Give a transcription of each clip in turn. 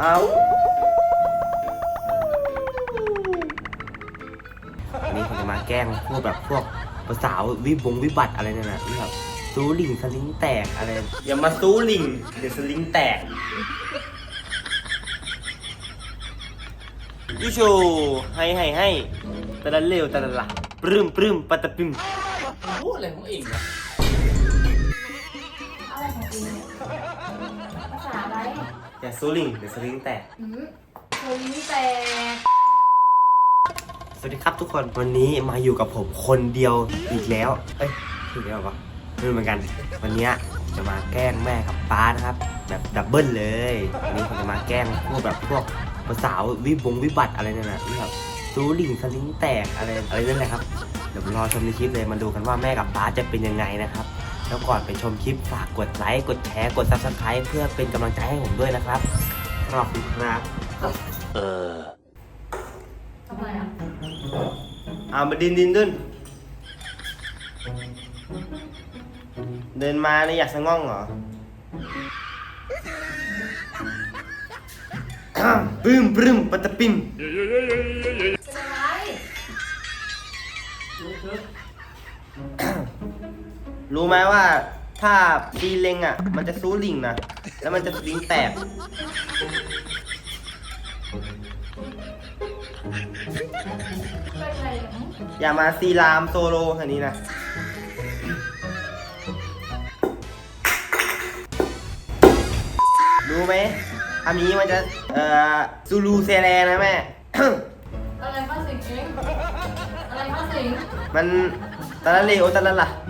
เอาวันนี้ผมจะมาแกล้งพวกแบบพวกสาววิบงวิบัติอะไรเนี่ยนะที่แบบซูลิงสลิงแตกอะไร อย่ามาซูลิงเดี๋ยวสลิงแตกยูโชให้ให้ให้ตะละเลวตะละละปรึมปรึมปัตตะปิมพูดอะไรของเองวะ อย่าซูลิงเดี๋ยวสลิงแตกหืมโคลิ้นแตกสวัสดีครับทุกคนวันนี้มาอยู่กับผมคนเดียวอีกแล้ว เอ้ยอีกแล้วเหรอไม่รู้เหมือนกัน วันนี้จะมาแกล้งแม่กับป้านะครับ แบบดับเบิลเลยวันนี้ผมจะมาแกล้งพวกแบบพวกสาววิบงวิบัติอะไรเนี่ยนะที่แบบซูลิงสลิงแตกอะไรอะไรนั่นแหละครับเดี๋ยวรอชมในคลิปเลยมาดูกันว่าแม่กับป้าจะเป็นยังไงนะครับ แล้วก่อนไปชมคลิปฝากกดไลค์ กดแชร์ กดซับสไครต์เพื่อเป็นกำลังใจให้ผมด้วยนะครับ ขอบคุณครับทำไมอะเอามาดินดินดุนเดินมาเลยอยากสะง่องเหรอ ปึ้มปรึมปัตตะปิม เป็นอะไรรู้เถอะ รู้ไหมว่าถ้าตีเลงอะ มันจะซูลิงนะ แล้วมันจะลิงแตกเป็นอะไรอะหืมอย่ามาซีรามโซโลอันนี้นะรู้ไหมทำนี้มันจะ เอ่อซูลูเซแลนะแม่ อะไรข้าสิงเองอะไรข้าสิงมันตะละเลโอตะละละเออเออ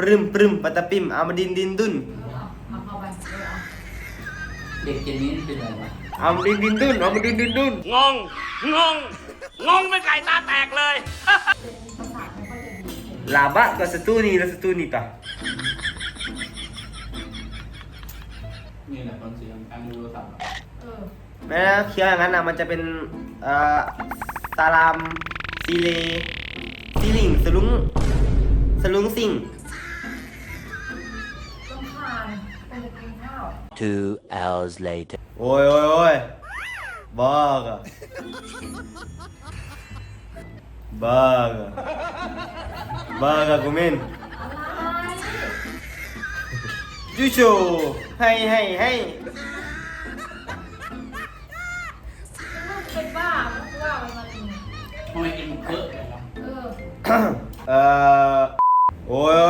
ปรึมปรึมปัตตะปิมเอามาดินดินดุนเอาเอาเข้าไปเออเอาเด็กเจนนี้เป็นอะไรวะเอามาดินดินดุนเอามาดินดินดุนงงงงงงเป็นไก่ตาแตกเลยภาษาไม่ค่อยจะดีเห็นลาบะกับสตูนีและสตูนีต่อนี่แหละตอนเสียงการดูโทรศัพท์อะเออแม้เคี้ยวอย่างนั้นนะมันจะเป็นเอ่อตารามซีเลซีลิงสลุงสลุงสิงต้อง จะกินข้าว Two hours later. โอ้ยโอ้ยโอ้ยบ้ากะบ้ากะบ้ากะกูเมนอะไรยูโชให้ให้ให้เป็นบ้ามันว่ามันมาอีกทำไมเองเพ้อเลยวะเออ เอ่อโอ้ย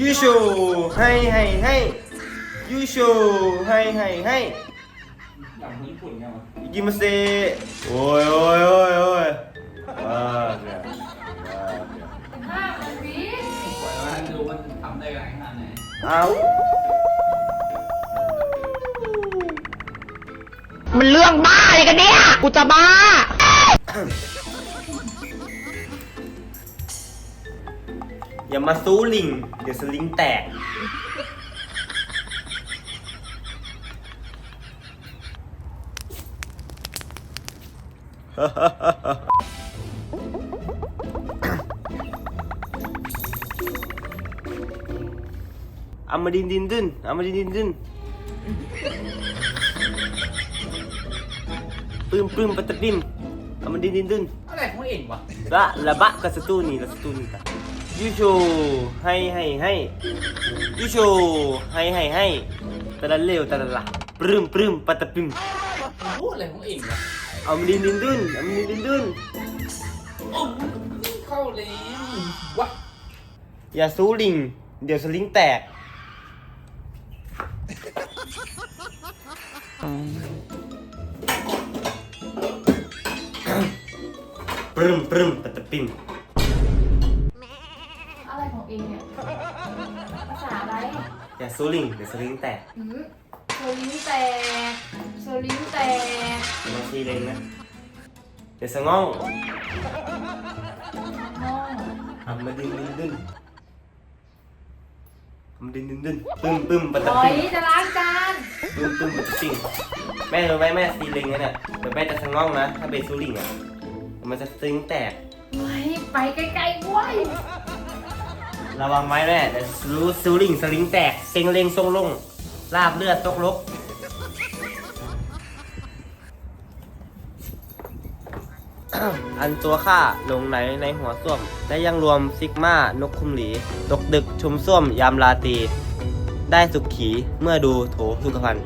ยูโชให้ให้ให้ยูโชให้ให้ให้อย่างญี่ปุ่นไงวะอิกิมาเซโอ้ยโอ้ยโอ้ยโอ้ยบ้ากะบ้ากะห้ามันวิปล่อยว่าดูมันทำได้ขนาดไหนเอามันเรื่องบ้าอะไรกันเนี่ย กูจะบ้า อย่ามาซูลิง เดี๋ยวสลิงแตก เอามาดินดินดุนเอามาดินดินดุนปึ้มปึ้มปัตตะปิมเอามาดินดินดุนอะไรของเองวะละละบะกับสตูนี่ละสตูนี่ตะ ยูโชให้ให้ให้ยูโชให้ให้ให้ตะละเลวตะละละปรึมปรึมปัตตะปิมพูดอะไรของเองวะเอามาดินดินดุนเอามาดินดินดุนโอ้เข้าเลยวะอย่าซูลิง เดี๋ยวสลิงแตก ปรึมปรึมปัตตะปิม อย่าซูลิงเดี๋ยวสลิงแตกหืมโซลิ้นแตกโซลิ้นแตกอย่ามาซีเลงนะเดี๋ยวสะง่องน้องเอามาดินดินดุนมันดึงดึงดึงปึ้มปึ้มปะปตะล่อยปิ้งจะล้างจานปึ้มปึ้มปะตะปิ้งแม่รู้ไหมแม่ซีลิงนะเนี่ยเดี๋ยวแม่จะสะง่องนะ ถ้าเบซูลิงอะมันจะซึ้งแตกไปไปไกลๆเว้ย ระวังไว้แม่เดี๋ยวรู้ซูลิงสลิงแตกเซ็งเลงทรงลงลาบเลือดตกลกอันตัวข้าลงไหนในหัวส้วม และยังรวมซิกมานกคุมหลี ตกดึกชุมส้วมยามลาตรีได้สุขขีเมื่อดูโถสุขภัณฑ์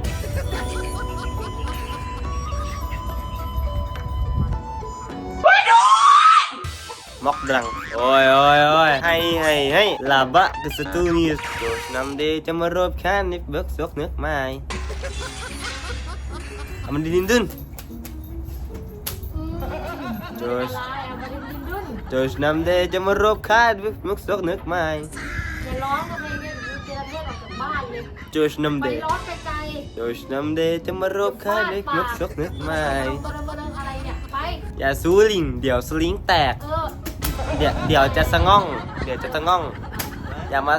มอกดัง โอ้ยโอ้ยโอ้ยให้ให้ให้ลาบะกสตูนิสโดชนำเดจะมารบแค่นิบเบิกสกนึกไม่เอามันดินดินดินโจชอะไรเอามาดิ้นดิ้นดุนโดชนำเดจะมารบแค่นิบเบิกสกนึกไม่อย่าร้องทำไมเนี่ยเดี๋ยวเจอเทศออกจากบ้านเลยโจชนำไปเดร้องไกลโดชนำเดจะมารบแค่นิบเบิกสกนึกไม่บลงบลงบลงอะไรเนี่ยไปอย่าซูลิง เดี๋ยวสลิงแตก เออเดี๋ยวเดี๋ยวจะสะง่อง เดี๋ยวจะสะง่อง อย่ามา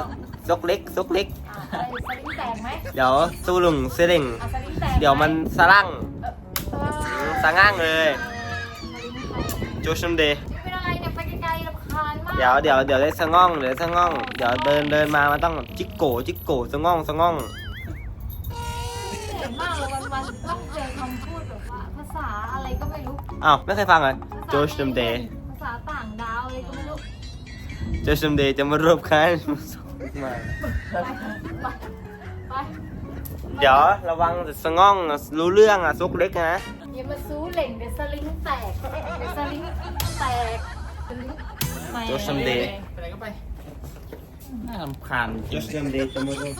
ซกเล็กซกเล็กอะอะไรสลิงแตกไหมเดี๋ยวซูลุงเสลิงอะสลิงแตกไหเดี๋ยวมันสะลั่งเออเออสะง่างเลยเออสลิงแตกโจชนำเดเป็นอะไรเนี่ยไปไกลๆรำคาญมากเดี๋ยวเดี๋ยวเดี๋ยวได้สะง่องเดี๋ยวได้สะง่อง เดี๋ยวเดินเดินมามันต้องจิกโกจิกโกสะง่องสะง่อง เหนื่อยมากเลยวันๆต้องเจอคำพูดแบบว่าภาษาอะไรก็ไม่รู้ อ้าว ไม่เคยฟังเหรอภา โจชนำเดจะมารบกันมาไปไปไปเดี๋ยวระวังสะง่องรู้เรื่องอะซุกเล็กนะอย่ามาซูเหล่งเดี๋ยวสลิงแตกเดี๋ยวสลิงแตกสลิงแตกโจชนำเดไปไหนก็ไปน่ารำคาญจโจริงชนำเดจะมารบ